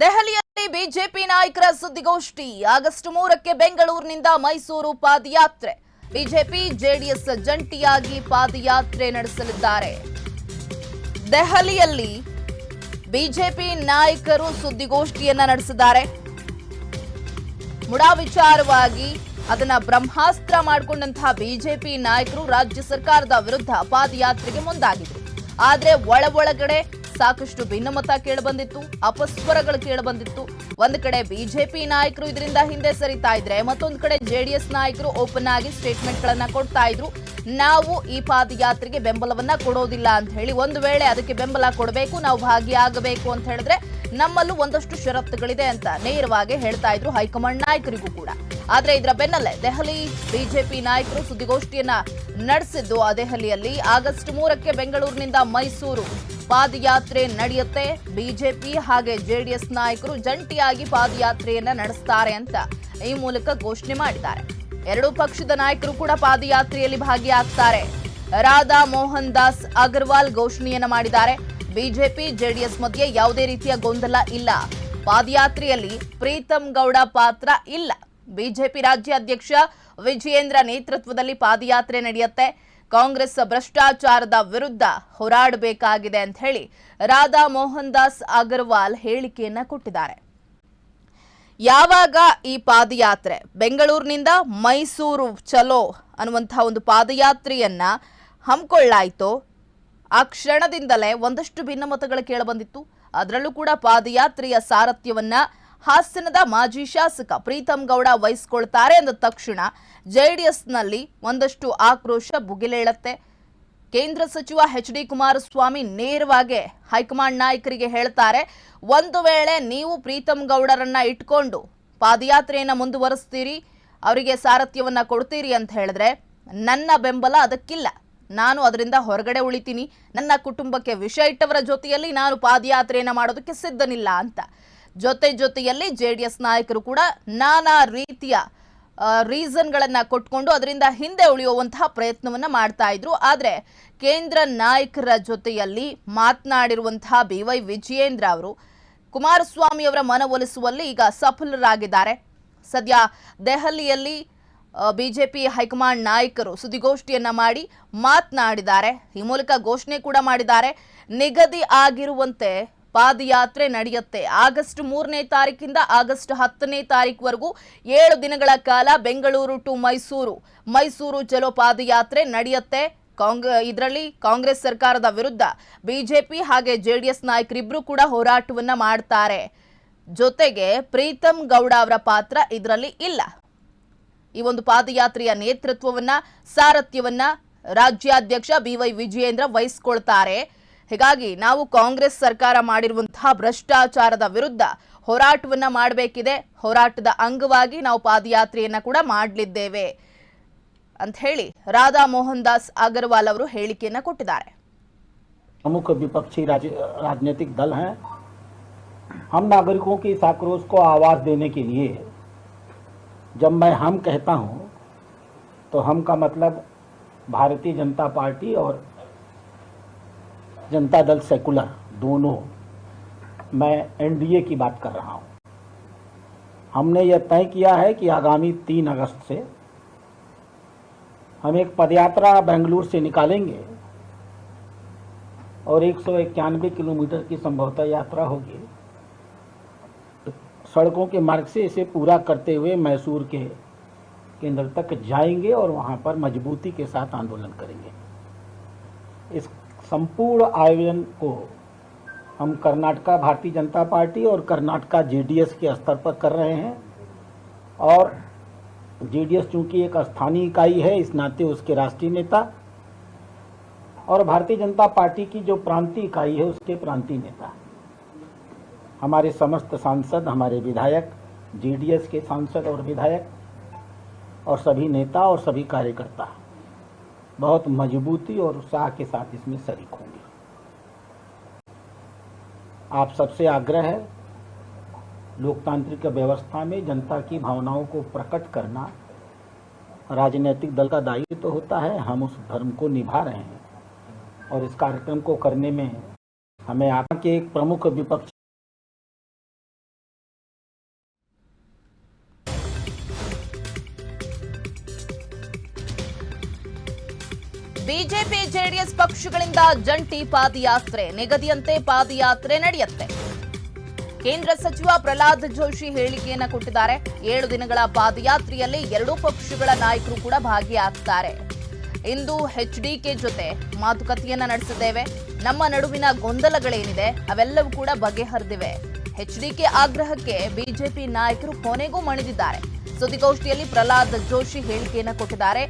ದೆಹಲಿಯಲ್ಲಿ ಬಿಜೆಪಿ ನಾಯಕರ ಸುದ್ದಿಗೋಷ್ಠಿ. ಆಗಸ್ಟ್ ಮೂರಕ್ಕೆ ಬೆಂಗಳೂರಿನಿಂದ ಮೈಸೂರು ಪಾದಯಾತ್ರೆ. ಬಿಜೆಪಿ, ಜೆಡಿಎಸ್ ಜಂಟಿಯಾಗಿ ಪಾದಯಾತ್ರೆ ನಡೆಸಲಿದ್ದಾರೆ. ದೆಹಲಿಯಲ್ಲಿ ಬಿಜೆಪಿ ನಾಯಕರು ಸುದ್ದಿಗೋಷ್ಠಿಯನ್ನ ನಡೆಸಿದ್ದಾರೆ. ಮುಡಾ ವಿಚಾರವಾಗಿ ಅದನ್ನ ಬ್ರಹ್ಮಾಸ್ತ್ರ ಮಾಡಿಕೊಂಡಂತಹ ಬಿಜೆಪಿ ನಾಯಕರು ರಾಜ್ಯ ಸರ್ಕಾರದ ವಿರುದ್ಧ ಪಾದಯಾತ್ರೆಗೆ ಮುಂದಾಗಿದ್ರು. ಆದರೆ ಒಳ ಒಳಗಡೆ ಸಾಕಷ್ಟು ಭಿನ್ನಮತ ಕೇಳಬಂದಿತ್ತು, ಅಪಸ್ವರಗಳು ಕೇಳಬಂದಿತ್ತು. ಒಂದು ಕಡೆ ಬಿಜೆಪಿ ನಾಯಕರು ಇದರಿಂದ ಹಿಂದೆ ಸರಿತಾ ಇದ್ರೆ, ಮತ್ತೊಂದು ಕಡೆ ಜೆಡಿಎಸ್ ನಾಯಕರು ಓಪನ್ ಆಗಿ ಸ್ಟೇಟ್ಮೆಂಟ್ ಗಳನ್ನ ಕೊಡ್ತಾ ಇದ್ರು. ನಾವು ಈ ಪಾದಯಾತ್ರೆಗೆ ಬೆಂಬಲವನ್ನ ಕೊಡೋದಿಲ್ಲ ಅಂತ ಹೇಳಿ ಒಂದು ವೇಳೆ ಅದಕ್ಕೆ ಬೆಂಬಲ ಕೊಡಬೇಕು, ನಾವು ಭಾಗಿಯಾಗಬೇಕು ಅಂತ ಹೇಳಿದ್ರೆ ನಮ್ಮಲ್ಲೂ ಒಂದಷ್ಟು ಷರತ್ತುಗಳಿದೆ ಅಂತ ನೇರವಾಗಿ ಹೇಳ್ತಾ ಇದ್ರು ಹೈಕಮಾಂಡ್ ನಾಯಕರಿಗೂ ಕೂಡ. ಆದ್ರೆ ಇದರ ಬೆನ್ನಲ್ಲೇ ದೆಹಲಿ ಬಿಜೆಪಿ ನಾಯಕರು ಸುದ್ದಿಗೋಷ್ಠಿಯನ್ನ ನಡೆಸಿದ್ದು ಆ ದೆಹಲಿಯಲ್ಲಿ ಆಗಸ್ಟ್ ಮೂರಕ್ಕೆ ಬೆಂಗಳೂರಿನಿಂದ ಮೈಸೂರು ಪಾದಯಾತ್ರೆ ನಡೆಯುತ್ತೆ. ಬಿಜೆಪಿ ಹಾಗೆ ಜೆಡಿಎಸ್ ನಾಯಕರು ಜಂಟಿಯಾಗಿ ಪಾದಯಾತ್ರೆಯನ್ನ ನಡೆಸ್ತಾರೆ ಅಂತ ಈ ಮೂಲಕ ಘೋಷಣೆ ಮಾಡಿದ್ದಾರೆ. ಎರಡೂ ಪಕ್ಷದ ನಾಯಕರು ಕೂಡ ಪಾದಯಾತ್ರೆಯಲ್ಲಿ ಭಾಗಿಯಾಗ್ತಾರೆ. ರಾಧಾ ಮೋಹನ್ ದಾಸ್ ಅಗರ್ವಾಲ್ ಘೋಷಣೆಯನ್ನ ಮಾಡಿದ್ದಾರೆ. ಬಿಜೆಪಿ, ಜೆಡಿಎಸ್ ಮಧ್ಯೆ ಯಾವುದೇ ರೀತಿಯ ಗೊಂದಲ ಇಲ್ಲ. ಪಾದಯಾತ್ರೆಯಲ್ಲಿ ಪ್ರೀತಂ ಗೌಡ ಪಾತ್ರ ಇಲ್ಲ. ಬಿಜೆಪಿ ರಾಜ್ಯಾಧ್ಯಕ್ಷ ವಿಜಯೇಂದ್ರ ನೇತೃತ್ವದಲ್ಲಿ ಪಾದಯಾತ್ರೆ ನಡೆಯುತ್ತೆ. ಕಾಂಗ್ರೆಸ್ ಭ್ರಷ್ಟಾಚಾರದ ವಿರುದ್ಧ ಹೋರಾಡಬೇಕಾಗಿದೆ ಅಂತ ಹೇಳಿ ರಾಧಾ ಮೋಹನ್ ದಾಸ್ ಅಗರ್ವಾಲ್ ಹೇಳಿಕೆಯನ್ನ ಕೊಟ್ಟಿದ್ದಾರೆ. ಯಾವಾಗ ಈ ಪಾದಯಾತ್ರೆ? ಬೆಂಗಳೂರಿನಿಂದ ಮೈಸೂರು ಚಲೋ ಅನ್ನುವಂತಹ ಒಂದು ಪಾದಯಾತ್ರೆಯನ್ನ ಹಮ್ಮಿಕೊಳ್ಳಾಯಿತೋ? ಆ ಕ್ಷಣದಿಂದಲೇ ಒಂದಷ್ಟು ಭಿನ್ನಮತಗಳು ಕೇಳಬಂದಿತ್ತು. ಅದರಲ್ಲೂ ಕೂಡ ಪಾದಯಾತ್ರೆಯ ಸಾರಥ್ಯವನ್ನ ಹಾಸನದ ಮಾಜಿ ಶಾಸಕ ಪ್ರೀತಂ ಗೌಡ ವಹಿಸ್ಕೊಳ್ತಾರೆ ಅಂದ ತಕ್ಷಣ ಜೆಡಿಎಸ್ನಲ್ಲಿ ಒಂದಷ್ಟು ಆಕ್ರೋಶ ಭುಗಿಲೇಳತ್ತೆ. ಕೇಂದ್ರ ಸಚಿವ ಎಚ್ ಡಿ ಕುಮಾರಸ್ವಾಮಿ ನೇರವಾಗಿ ಹೈಕಮಾಂಡ್ ನಾಯಕರಿಗೆ ಹೇಳ್ತಾರೆ, ಒಂದು ವೇಳೆ ನೀವು ಪ್ರೀತಂ ಗೌಡರನ್ನ ಇಟ್ಕೊಂಡು ಪಾದಯಾತ್ರೆಯನ್ನು ಮುಂದುವರಿಸ್ತೀರಿ, ಅವರಿಗೆ ಸಾರಥ್ಯವನ್ನ ಕೊಡ್ತೀರಿ ಅಂತ ಹೇಳಿದ್ರೆ ನನ್ನ ಬೆಂಬಲ ಅದಕ್ಕಿಲ್ಲ. ನಾನು ಅದರಿಂದ ಹೊರಗಡೆ ಉಳಿತೀನಿ. ನನ್ನ ಕುಟುಂಬಕ್ಕೆ ವಿಷ ಇಟ್ಟವರ ಜೊತೆಯಲ್ಲಿ ನಾನು ಪಾದಯಾತ್ರೆಯನ್ನು ಮಾಡೋದಕ್ಕೆ ಸಿದ್ಧನಿಲ್ಲ ಅಂತ. ಜೊತೆ ಜೊತೆಯಲ್ಲಿ ಜೆ ಡಿ ಎಸ್ ನಾಯಕರು ಕೂಡ ನಾನಾ ರೀತಿಯ ರೀಸನ್ಗಳನ್ನ ಕೊಟ್ಕೊಂಡು ಅದರಿಂದ ಹಿಂದೆ ಉಳಿಯುವಂತಹ ಪ್ರಯತ್ನವನ್ನ ಮಾಡ್ತಾ ಇದ್ರು. ಆದರೆ ಕೇಂದ್ರ ನಾಯಕರ ಜೊತೆಯಲ್ಲಿ ಮಾತನಾಡಿರುವಂತಹ ಬಿ ವೈ ವಿಜಯೇಂದ್ರ ಅವರು ಕುಮಾರಸ್ವಾಮಿ ಅವರ ಮನವೊಲಿಸುವಲ್ಲಿ ಈಗ ಸಫಲರಾಗಿದ್ದಾರೆ. ಸದ್ಯ ದೆಹಲಿಯಲ್ಲಿ ಬಿಜೆಪಿ ಹೈಕಮಾಂಡ್ ನಾಯಕರು ಸುದ್ದಿಗೋಷ್ಠಿಯನ್ನ ಮಾಡಿ ಮಾತನಾಡಿದ್ದಾರೆ. ಈ ಮೂಲಕ ಘೋಷಣೆ ಕೂಡ ಮಾಡಿದ್ದಾರೆ. ನಿಗದಿ ಆಗಿರುವಂತೆ ಪಾದಯಾತ್ರೆ ನಡೆಯುತ್ತೆ. ಆಗಸ್ಟ್ ಮೂರನೇ ತಾರೀಕಿಂದ ಆಗಸ್ಟ್ ಹತ್ತನೇ ತಾರೀಕುವರೆಗೂ ಏಳು ದಿನಗಳ ಕಾಲ ಬೆಂಗಳೂರು ಟು ಮೈಸೂರು. ಮೈಸೂರು ಚಲೋ ಪಾದಯಾತ್ರೆ ನಡೆಯುತ್ತೆ. ಕಾಂಗ್, ಇದರಲ್ಲಿ ಕಾಂಗ್ರೆಸ್ ಸರ್ಕಾರದ ವಿರುದ್ಧ ಬಿಜೆಪಿ ಹಾಗೆ ಜೆಡಿಎಸ್ ನಾಯಕರಿಬ್ರು ಕೂಡ ಹೋರಾಟವನ್ನ ಮಾಡ್ತಾರೆ. ಜೊತೆಗೆ ಪ್ರೀತಮ್ ಗೌಡ ಅವರ ಪಾತ್ರ ಇದರಲ್ಲಿ ಇಲ್ಲ. ಈ ಒಂದು ಪಾದಯಾತ್ರೆಯ ನೇತೃತ್ವವನ್ನ, ಸಾರಥ್ಯವನ್ನ ರಾಜ್ಯಾಧ್ಯಕ್ಷ ಬಿ ವೈ ವಿಜಯೇಂದ್ರ ವಹಿಸಿಕೊಳ್ತಾರೆ. ಹೀಗಾಗಿ ನಾವು ಕಾಂಗ್ರೆಸ್ ಸರ್ಕಾರ ಮಾಡಿರುವಂತಹ ಭ್ರಷ್ಟಾಚಾರದ ವಿರುದ್ಧ ಹೋರಾಟವನ್ನ ಮಾಡಬೇಕಿದೆ ಹೋರಾಟದ ಅಂಗವಾಗಿ ನಾವು ಪಾದಯಾತ್ರೆಯನ್ನ ಕೂಡ ಮಾಡಲಿದ್ದೇವೆ ಅಂತ ಹೇಳಿ ರಾಧಾ ಮೋಹನ್ ದಾಸ್ ಅಗರ್ವಾಲ್ ಅವರು ಹೇಳಿಕೆಯನ್ನ ಕೊಟ್ಟಿದ್ದಾರೆ प्रमुख विपक्षी राज, राजनीतिक दल हैं हम नागरिकों की इस आक्रोश को आवाज देने के लिए जब मैं हम कहता हूं तो हम का मतलब भारतीय जनता पार्टी और जनता दल सेकुलर, दोनों। मैं एनडीए की बात कर रहा हूँ। हमने यह तय किया है कि आगामी तीन अगस्त से हम एक पदयात्रा बेंगलुरु से निकालेंगे और एक सौ इक्यानवे किलोमीटर की संभवतः यात्रा होगी। सड़कों के मार्ग से इसे पूरा करते हुए मैसूर के केंद्र तक जाएँगे और वहाँ पर मजबूती के साथ आंदोलन करेंगे। इस संपूर्ण आयोजन को हम कर्नाटका भारतीय जनता पार्टी और कर्नाटका जेडीएस के स्तर पर कर रहे हैं। और जेडीएस चूँकि एक स्थानीय इकाई है, इस नाते उसके राष्ट्रीय नेता और भारतीय जनता पार्टी की जो प्रांतीय इकाई है, उसके प्रांतीय नेता। हमारे समस्त सांसद, हमारे विधायक, जेडीएस के सांसद और विधायक और सभी नेता और सभी कार्यकर्ता। बहुत मजबूती और उत्साह के साथ इसमें शरीक होंगे। आप सबसे आग्रह है, लोकतांत्रिक व्यवस्था में जनता की भावनाओं को प्रकट करना। राजनीतिक दल का दायित्व तो होता है, हम उस धर्म को निभा रहे हैं। और इस कार्यक्रम को करने में हमें आपके एक प्रमुख विपक्ष ಜೆಡಿಎಸ್ ಪಕ್ಷಗಳಿಂದ ಜಂಟಿ ಪಾದಯಾತ್ರೆ, ನಿಗದಿಯಂತೆ ಪಾದಯಾತ್ರೆ ನಡೆಯುತ್ತೆ. ಕೇಂದ್ರ ಸಚಿವ ಪ್ರಹ್ಲಾದ್ ಜೋಶಿ ಹೇಳಿಕೆಯನ್ನ ಕೊಟ್ಟಿದ್ದಾರೆ. ಏಳು ದಿನಗಳ ಪಾದಯಾತ್ರೆಯಲ್ಲಿ ಎರಡೂ ಪಕ್ಷಗಳ ನಾಯಕರು ಕೂಡ ಭಾಗಿಯಾಗ್ತಾರೆ. ಇಂದು ಎಚ್ಡಿಕೆ ಜೊತೆ ಮಾತುಕತೆಯನ್ನ ನಡೆಸಿದ್ದೇವೆ. ನಮ್ಮ ನಡುವಿನ ಗೊಂದಲಗಳೇನಿದೆ, ಅವೆಲ್ಲವೂ ಕೂಡ ಬಗೆಹರಿದಿವೆ. ಎಚ್ಡಿಕೆ ಆಗ್ರಹಕ್ಕೆ ಬಿಜೆಪಿ ನಾಯಕರು ಕೊನೆಗೂ ಮಣಿದಿದ್ದಾರೆ. ಸುದ್ದಿಗೋಷ್ಠಿಯಲ್ಲಿ ಪ್ರಹ್ಲಾದ್ ಜೋಶಿ ಹೇಳಿಕೆಯನ್ನು ಕೊಟ್ಟಿದ್ದಾರೆ.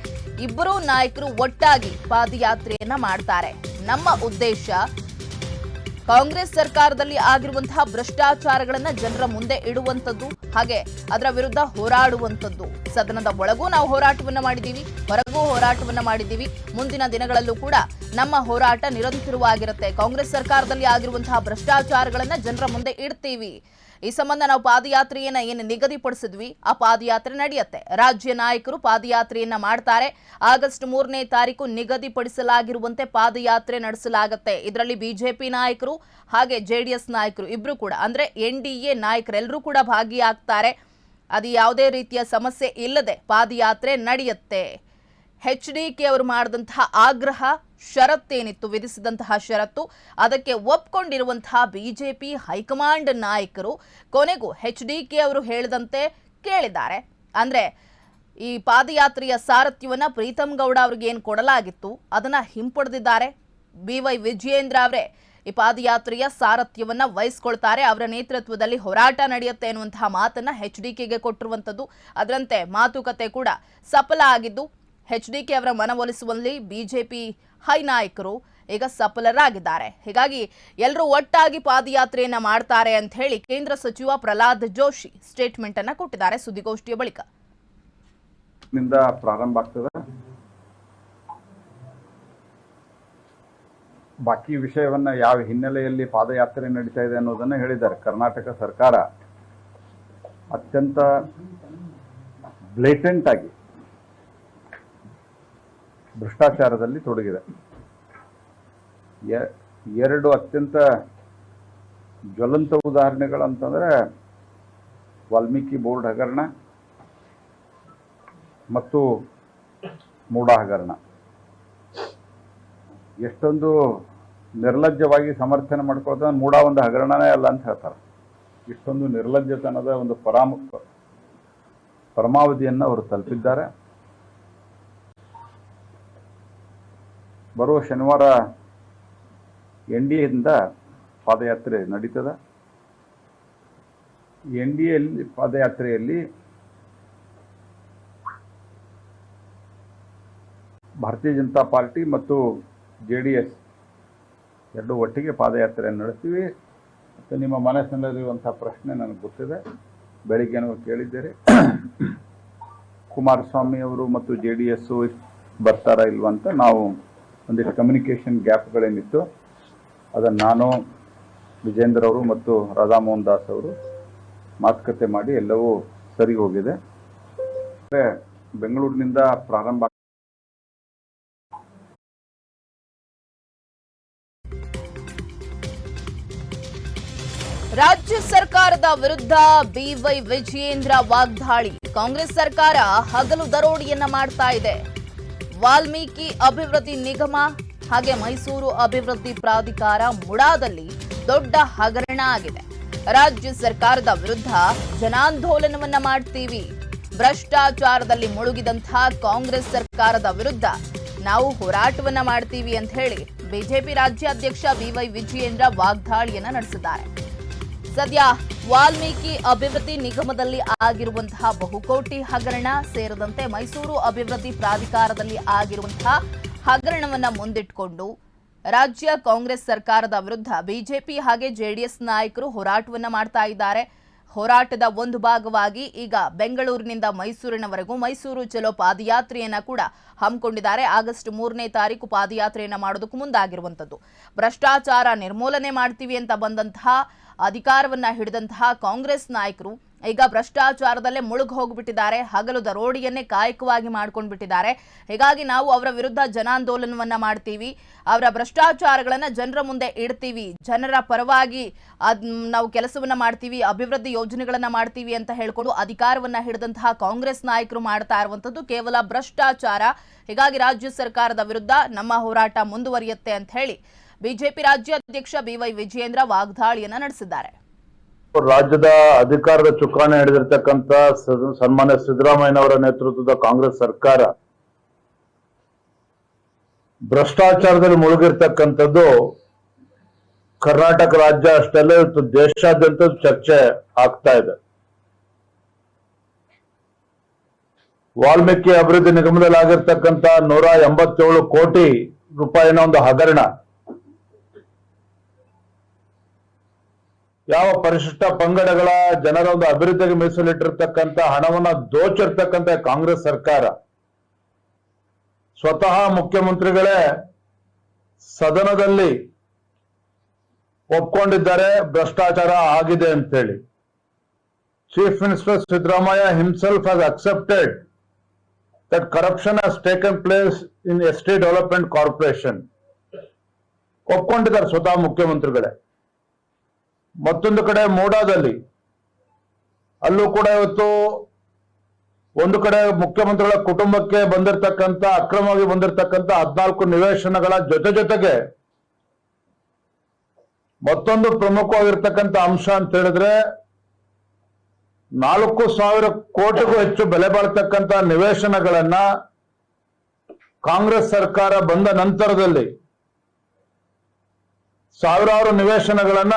ಇಬ್ಬರೂ ನಾಯಕರು ಒಟ್ಟಾಗಿ ಪಾದಯಾತ್ರೆಯನ್ನ ಮಾಡ್ತಾರೆ. ನಮ್ಮ ಉದ್ದೇಶ ಕಾಂಗ್ರೆಸ್ ಸರ್ಕಾರದಲ್ಲಿ ಆಗಿರುವಂತಹ ಭ್ರಷ್ಟಾಚಾರಗಳನ್ನ ಜನರ ಮುಂದೆ ಇಡುವಂಥದ್ದು ಹಾಗೆ ಅದರ ವಿರುದ್ಧ ಹೋರಾಡುವಂಥದ್ದು. ಸದನದ ಒಳಗೂ ನಾವು ಹೋರಾಟವನ್ನ ಮಾಡಿದ್ದೀವಿ, ಹೊರಗೂ ಹೋರಾಟವನ್ನ ಮಾಡಿದ್ದೀವಿ. ಮುಂದಿನ ದಿನಗಳಲ್ಲೂ ಕೂಡ ನಮ್ಮ ಹೋರಾಟ ನಿರಂತರವಾಗಿರುತ್ತೆ. ಕಾಂಗ್ರೆಸ್ ಸರ್ಕಾರದಲ್ಲಿ ಆಗಿರುವಂತಹ ಭ್ರಷ್ಟಾಚಾರಗಳನ್ನ ಜನರ ಮುಂದೆ ಇಡ್ತೀವಿ. ಈ ಸಂಬಂಧ ನಾವು ಪಾದಯಾತ್ರೆಯನ್ನ ಏನು ನಿಗದಿಪಡಿಸಿದ್ವಿ. ಆ ಪಾದಯಾತ್ರೆ ನಡೆಯುತ್ತೆ. ರಾಜ್ಯ ನಾಯಕರು ಪಾದಯಾತ್ರೆಯನ್ನ ಮಾಡ್ತಾರೆ. ಆಗಸ್ಟ್ ಮೂರನೇ ತಾರೀಕು ನಿಗದಿಪಡಿಸಲಾಗಿರುವಂತೆ ಪಾದಯಾತ್ರೆ ನಡೆಸಲಾಗುತ್ತೆ. ಇದರಲ್ಲಿ ಬಿಜೆಪಿ ನಾಯಕರು ಹಾಗೆ ಜೆಡಿಎಸ್ ನಾಯಕರು ಇಬ್ರು ಕೂಡ, ಅಂದ್ರೆ ಎನ್ ಡಿ ಎ ನಾಯಕರೆಲ್ಲರೂ ಕೂಡ ಭಾಗಿಯಾಗ್ತಾರೆ. ಅದು ಯಾವುದೇ ರೀತಿಯ ಸಮಸ್ಯೆ ಇಲ್ಲದೆ ಪಾದಯಾತ್ರೆ ನಡೆಯುತ್ತೆ. ಎಚ್ ಡಿ ಕೆ ಅವರು ಮಾಡಿದಂತಹ ಆಗ್ರಹ, ಷರತ್ತೇನಿತ್ತು? ವಿಧಿಸಿದಂತಹ ಷರತ್ತು? ಅದಕ್ಕೆ ಒಪ್ಕೊಂಡಿರುವಂತಹ ಬಿಜೆಪಿ ಹೈಕಮಾಂಡ್ ನಾಯಕರು ಕೊನೆಗೂ ಎಚ್ ಡಿ ಕೆ ಅವರು ಹೇಳಿದಂತೆ ಕೇಳಿದ್ದಾರೆ. ಅಂದ್ರೆ ಈ ಪಾದಯಾತ್ರೆಯ ಸಾರಥ್ಯವನ್ನ ಪ್ರೀತಮ್ ಗೌಡ ಅವ್ರಿಗೆ ಏನು ಕೊಡಲಾಗಿತ್ತು? ಅದನ್ನ ಹಿಂಪಡೆದಿದ್ದಾರೆ. ಬಿ ವೈ ವಿಜಯೇಂದ್ರ ಅವರೇ ಈ ಪಾದಯಾತ್ರೆಯ ಸಾರಥ್ಯವನ್ನ ವಹಿಸ್ಕೊಳ್ತಾರೆ. ಅವರ ನೇತೃತ್ವದಲ್ಲಿ ಹೋರಾಟ ನಡೆಯುತ್ತೆ ಎನ್ನುವಂತಹ ಮಾತನ್ನ ಎಚ್ ಡಿ ಕೆಗೆ ಕೊಟ್ಟಿರುವಂತದ್ದು ಅದರಂತೆ ಮಾತುಕತೆ ಕೂಡ ಸಫಲ ಆಗಿದ್ದು ಎಚ್ ಡಿ ಕೆ ಅವರ ಮನವೊಲಿಸುವಲ್ಲಿ ಬಿಜೆಪಿ ಹೈ ನಾಯಕರು ಈಗ ಸಫಲರಾಗಿದ್ದಾರೆ. ಹೀಗಾಗಿ ಎಲ್ಲರೂ ಒಟ್ಟಾಗಿ ಪಾದಯಾತ್ರೆಯನ್ನ ಮಾಡ್ತಾರೆ ಅಂತ ಹೇಳಿ ಕೇಂದ್ರ ಸಚಿವ ಪ್ರಹ್ಲಾದ್ ಜೋಶಿ ಸ್ಟೇಟ್ಮೆಂಟ್ ಅನ್ನ ಕೊಟ್ಟಿದ್ದಾರೆ ಸುದ್ದಿಗೋಷ್ಠಿಯ ಬಳಿಕ. ಪ್ರಾರಂಭ ಆಗ್ತದೆ? ಬಾಕಿ ವಿಷಯವನ್ನ ಯಾವ ಹಿನ್ನೆಲೆಯಲ್ಲಿ ಪಾದಯಾತ್ರೆ ನಡೀತಾ ಇದೆ ಅನ್ನೋದನ್ನ ಹೇಳಿದ್ದಾರೆ. ಕರ್ನಾಟಕ ಸರ್ಕಾರ ಅತ್ಯಂತ ಬ್ಲೇಟೆಂಟ್ ಆಗಿ ಭ್ರಷ್ಟಾಚಾರದಲ್ಲಿ ತೊಡಗಿದೆ. ಎರಡು ಅತ್ಯಂತ ಜ್ವಲಂತ ಉದಾಹರಣೆಗಳಂತಂದ್ರೆ ವಾಲ್ಮೀಕಿ ಬೋರ್ಡ್ ಹಗರಣ ಮತ್ತು ಮೂಡ ಹಗರಣ. ಎಷ್ಟೊಂದು ನಿರ್ಲಜ್ಜವಾಗಿ ಸಮರ್ಥನೆ ಮಾಡ್ಕೊಳ್ತಾ ಮೂಡ ಒಂದು ಹಗರಣನೇ ಅಲ್ಲ ಅಂತ ಹೇಳ್ತಾರೆ. ಇಷ್ಟೊಂದು ನಿರ್ಲಜ್ಜತನದ ಒಂದು ಪರಾಮ ಪರಮಾವಧಿಯನ್ನು ಅವರು ತಲುಪಿದ್ದಾರೆ. ಬರುವ ಶನಿವಾರ ಎನ್ ಡಿ ಎಯಿಂದ ಪಾದಯಾತ್ರೆ ನಡೀತದೆ. ಎನ್ ಡಿ ಎಲ್ಲಿ ಪಾದಯಾತ್ರೆಯಲ್ಲಿ ಭಾರತೀಯ ಜನತಾ ಪಾರ್ಟಿ ಮತ್ತು ಜೆ ಡಿ ಎಸ್ ಎರಡು ಒಟ್ಟಿಗೆ ಪಾದಯಾತ್ರೆಯನ್ನು ನಡೆಸ್ತೀವಿ. ಮತ್ತು ನಿಮ್ಮ ಮನಸ್ಸಿನಲ್ಲಿರುವಂಥ ಪ್ರಶ್ನೆ ನನಗೆ ಗೊತ್ತಿದೆ. ಬೆಳಿಗ್ಗೆನೂ ಕೇಳಿದ್ದೀರಿ. ಕುಮಾರಸ್ವಾಮಿ ಅವರು ಮತ್ತು ಜೆ ಡಿ ಎಸ್ಸು ಬರ್ತಾರಾ ಇಲ್ವಂತ ನಾವು ಒಂದಿಷ್ಟು ಕಮ್ಯುನಿಕೇಷನ್ ಗ್ಯಾಪ್ಗಳೇನಿತ್ತು ಅದನ್ನು ನಾನು ವಿಜೇಂದ್ರ ಅವರು ಮತ್ತು ರಾಧಾಮೋಹನ್ ದಾಸ್ ಅವರು ಮಾತುಕತೆ ಮಾಡಿ ಎಲ್ಲವೂ ಸರಿ ಹೋಗಿದೆ. ಬೆಂಗಳೂರಿನಿಂದ ಪ್ರಾರಂಭ ರಾಜ್ಯ ಸರ್ಕಾರದ ವಿರುದ್ಧ ಬಿವೈ ವಿಜಯೇಂದ್ರ ವಾಗ್ದಾಳಿ. ಕಾಂಗ್ರೆಸ್ ಸರ್ಕಾರ ಹಗಲು ದರೋಡಿಯನ್ನ ಮಾಡ್ತಾ ಇದೆ. ವಾಲ್ಮೀಕಿ ಅಭಿವೃದ್ಧಿ ನಿಗಮ ಹಾಗೆ ಮೈಸೂರು ಅಭಿವೃದ್ಧಿ ಪ್ರಾಧಿಕಾರ ಮುಡಾದಲ್ಲಿ ದೊಡ್ಡ ಹಗರಣ ಆಗಿದೆ. ರಾಜ್ಯ ಸರ್ಕಾರದ ವಿರುದ್ಧ ಜನಾಂದೋಲನವನ್ನ ಮಾಡ್ತೀವಿ. ಭ್ರಷ್ಟಾಚಾರದಲ್ಲಿ ಮುಳುಗಿದಂತಹ ಕಾಂಗ್ರೆಸ್ ಸರ್ಕಾರದ ವಿರುದ್ಧ ನಾವು ಹೋರಾಟವನ್ನ ಮಾಡ್ತೀವಿ ಅಂತ ಹೇಳಿ ಬಿಜೆಪಿ ರಾಜ್ಯಾಧ್ಯಕ್ಷ ಬಿವೈ ವಿಜಯೇಂದ್ರ ವಾಗ್ದಾಳಿಯನ್ನ ನಡೆಸಿದ್ದಾರೆ. ಸದ್ಯ ವಾಲ್ಮೀಕಿ ಅಭಿವೃದ್ಧಿ ನಿಗಮದಲ್ಲಿ ಆಗಿರುವಂತಹ ಬಹುಕೋಟಿ ಹಗರಣ ಸೇರಿದಂತೆ ಮೈಸೂರು ಅಭಿವೃದ್ಧಿ ಪ್ರಾಧಿಕಾರದಲ್ಲಿ ಆಗಿರುವಂತಹ ಹಗರಣವನ್ನು ಮುಂದಿಟ್ಕೊಂಡು ರಾಜ್ಯ ಕಾಂಗ್ರೆಸ್ ಸರ್ಕಾರದ ವಿರುದ್ಧ ಬಿಜೆಪಿ ಹಾಗೆ ಜೆಡಿಎಸ್ ನಾಯಕರು ಹೋರಾಟವನ್ನ ಮಾಡ್ತಾ ಇದ್ದಾರೆ. ಹೋರಾಟದ ಒಂದು ಭಾಗವಾಗಿ ಈಗ ಬೆಂಗಳೂರಿನಿಂದ ಮೈಸೂರಿನವರೆಗೂ ಮೈಸೂರು ಚಲೋ ಪಾದಯಾತ್ರೆಯನ್ನ ಕೂಡ ಹಮ್ಮಿಕೊಂಡಿದ್ದಾರೆ. ಆಗಸ್ಟ್ ಮೂರನೇ ತಾರೀಕು ಪಾದಯಾತ್ರೆಯನ್ನ ಮಾಡೋದಕ್ಕೂ ಮುಂದಾಗಿರುವಂತದ್ದು ಭ್ರಷ್ಟಾಚಾರ ನಿರ್ಮೂಲನೆ ಮಾಡ್ತೀವಿ ಅಂತ ಬಂದಂತಹ ಅಧಿಕಾರವನ್ನ ಹಿಡಿದಂತಹ ಕಾಂಗ್ರೆಸ್ ನಾಯಕರು ಈಗ ಭ್ರಷ್ಟಾಚಾರದಲ್ಲೇ ಮುಳುಗು ಹೋಗ್ಬಿಟ್ಟಿದ್ದಾರೆ, ಹಗಲು ದರೋಡಿಯನ್ನೇ ಕಾಯಕವಾಗಿ ಮಾಡ್ಕೊಂಡ್ಬಿಟ್ಟಿದ್ದಾರೆ. ಹೀಗಾಗಿ ನಾವು ಅವರ ವಿರುದ್ಧ ಜನಾಂದೋಲನವನ್ನ ಮಾಡ್ತೀವಿ, ಅವರ ಭ್ರಷ್ಟಾಚಾರಗಳನ್ನ ಜನರ ಮುಂದೆ ಇಡ್ತೀವಿ, ಜನರ ಪರವಾಗಿ ಅದ್ ನಾವು ಕೆಲಸವನ್ನ ಮಾಡ್ತೀವಿ, ಅಭಿವೃದ್ಧಿ ಯೋಜನೆಗಳನ್ನ ಮಾಡ್ತೀವಿ ಅಂತ ಹೇಳ್ಕೊಂಡು ಅಧಿಕಾರವನ್ನ ಹಿಡಿದಂತಹ ಕಾಂಗ್ರೆಸ್ ನಾಯಕರು ಮಾಡ್ತಾ ಇರುವಂತದ್ದು ಕೇವಲ ಭ್ರಷ್ಟಾಚಾರ. ಹೀಗಾಗಿ ರಾಜ್ಯ ಸರ್ಕಾರದ ವಿರುದ್ಧ ನಮ್ಮ ಹೋರಾಟ ಮುಂದುವರಿಯುತ್ತೆ ಅಂತ ಹೇಳಿ ಬಿಜೆಪಿ ರಾಜ್ಯಾಧ್ಯಕ್ಷ ಬಿವೈ ವಿಜಯೇಂದ್ರ ವಾಗ್ದಾಳಿಯನ್ನ ನಡೆಸಿದ್ದಾರೆ. ರಾಜ್ಯದ ಅಧಿಕಾರದ ಚುಕ್ಕಾಣಿ ಹಿಡಿದಿರ್ತಕ್ಕಂಥ ಸನ್ಮಾನ್ಯ ಸಿದ್ದರಾಮಯ್ಯನವರ ನೇತೃತ್ವದ ಕಾಂಗ್ರೆಸ್ ಸರ್ಕಾರ ಭ್ರಷ್ಟಾಚಾರದಲ್ಲಿ ಮುಳುಗಿರ್ತಕ್ಕಂಥದ್ದು ಕರ್ನಾಟಕ ರಾಜ್ಯ ಅಷ್ಟೆಲ್ಲ ದೇಶಾದ್ಯಂತ ಚರ್ಚೆ ಆಗ್ತಾ ಇದೆ. ವಾಲ್ಮೀಕಿ ಅಭಿವೃದ್ಧಿ ನಿಗಮದಲ್ಲಿ ಆಗಿರ್ತಕ್ಕಂಥ ನೂರ ಎಂಬತ್ತೇಳು ಕೋಟಿ ರೂಪಾಯಿನ ಒಂದು ಹಗರಣ ಯಾವ ಪರಿಶಿಷ್ಟ ಪಂಗಡಗಳ ಜನರ ಒಂದು ಅಭಿವೃದ್ಧಿಗೆ ಮೀಸಲಿಟ್ಟಿರ್ತಕ್ಕಂಥ ಹಣವನ್ನ ದೋಚಿರ್ತಕ್ಕಂತ ಕಾಂಗ್ರೆಸ್ ಸರ್ಕಾರ. ಸ್ವತಃ ಮುಖ್ಯಮಂತ್ರಿಗಳೇ ಸದನದಲ್ಲಿ ಒಪ್ಕೊಂಡಿದ್ದಾರೆ, ಭ್ರಷ್ಟಾಚಾರ ಆಗಿದೆ ಅಂತೇಳಿ chief minister Siddaramaiah himself has accepted that corruption has taken place in S T development corporation ಒಪ್ಕೊಂಡಿದ್ದಾರೆ ಸ್ವತಃ ಮುಖ್ಯಮಂತ್ರಿಗಳೇ. ಮತ್ತೊಂದು ಕಡೆ ಮೋಡಾದಲ್ಲಿ, ಅಲ್ಲೂ ಕೂಡ ಇವತ್ತು ಒಂದು ಕಡೆ ಮುಖ್ಯಮಂತ್ರಿಗಳ ಕುಟುಂಬಕ್ಕೆ ಬಂದಿರತಕ್ಕಂತ ಅಕ್ರಮವಾಗಿ ಬಂದಿರತಕ್ಕಂತ ಹದ್ನಾಲ್ಕು ನಿವೇಶನಗಳ ಜೊತೆ ಜೊತೆಗೆ ಮತ್ತೊಂದು ಪ್ರಮುಖವಾಗಿರ್ತಕ್ಕಂಥ ಅಂಶ ಅಂತ ಹೇಳಿದ್ರೆ, ನಾಲ್ಕು ಸಾವಿರ ಕೋಟಿಗೂ ಹೆಚ್ಚು ಬೆಲೆ ಬಾಳ್ತಕ್ಕಂತ ನಿವೇಶನಗಳನ್ನ ಕಾಂಗ್ರೆಸ್ ಸರ್ಕಾರ ಬಂದ ನಂತರದಲ್ಲಿ ಸಾವಿರಾರು ನಿವೇಶನಗಳನ್ನ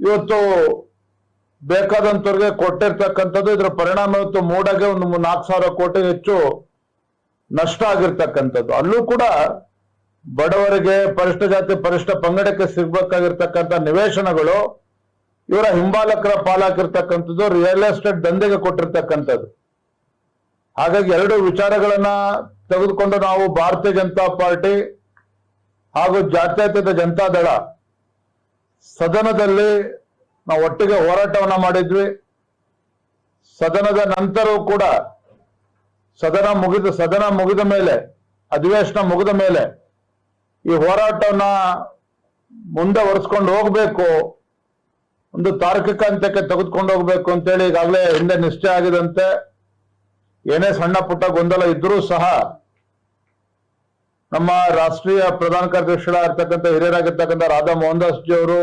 ಇವತ್ತು ಬೇಕಾದಂತವ್ರಿಗೆ ಕೊಟ್ಟಿರ್ತಕ್ಕಂಥದ್ದು ಇದರ ಪರಿಣಾಮ ಇವತ್ತು ಮೂಡಗೆ ಒಂದು ನಾಲ್ಕು ಸಾವಿರ ಕೋಟಿ ಹೆಚ್ಚು ನಷ್ಟ ಆಗಿರ್ತಕ್ಕಂಥದ್ದು. ಅಲ್ಲೂ ಕೂಡ ಬಡವರಿಗೆ ಪರಿಷ್ಠ ಜಾತಿ, ಪರಿಷ್ಠ ಪಂಗಡಕ್ಕೆ ಸಿಗ್ಬೇಕಾಗಿರ್ತಕ್ಕಂಥ ನಿವೇಶನಗಳು ಇವರ ಹಿಂಬಾಲಕರ ಪಾಲಾಗಿರ್ತಕ್ಕಂಥದ್ದು ರಿಯಲ್ ಎಸ್ಟೇಟ್ ದಂಧೆಗೆ ಕೊಟ್ಟಿರ್ತಕ್ಕಂಥದ್ದು. ಹಾಗಾಗಿ ಎರಡು ವಿಚಾರಗಳನ್ನ ತೆಗೆದುಕೊಂಡು ನಾವು ಭಾರತೀಯ ಜನತಾ ಪಾರ್ಟಿ ಹಾಗೂ ಜಾತ್ಯತೀತ ಜನತಾ ದಳ ಸದನದಲ್ಲಿ ನಾವು ಒಟ್ಟಿಗೆ ಹೋರಾಟವನ್ನ ಮಾಡಿದ್ವಿ. ಸದನದ ನಂತರವೂ ಕೂಡ ಸದನ ಮುಗಿದ ಸದನ ಮುಗಿದ ಮೇಲೆ, ಅಧಿವೇಶನ ಮುಗಿದ ಮೇಲೆ ಈ ಹೋರಾಟವನ್ನ ಮುಂದೆ ಒರೆಸ್ಕೊಂಡು ಹೋಗ್ಬೇಕು, ಒಂದು ತಾರ್ಕಿಕ ಅಂತ್ಯಕ್ಕೆ ತೆಗೆದುಕೊಂಡು ಹೋಗ್ಬೇಕು ಅಂತೇಳಿ ಈಗಾಗಲೇ ಹಿಂದೆ ನಿಶ್ಚಯ ಆಗಿದಂತೆ ಏನೇ ಸಣ್ಣ ಪುಟ್ಟ ಗೊಂದಲ ಇದ್ರೂ ಸಹ ನಮ್ಮ ರಾಷ್ಟ್ರೀಯ ಪ್ರಧಾನ ಕಾರ್ಯದರ್ಶಿಗಳಾಗಿರ್ತಕ್ಕಂಥ ಹಿರಿಯರಾಗಿರ್ತಕ್ಕಂಥ ರಾಧಾ ಮೋಹನ್ ದಾಸ್ ಜಿ ಅವರು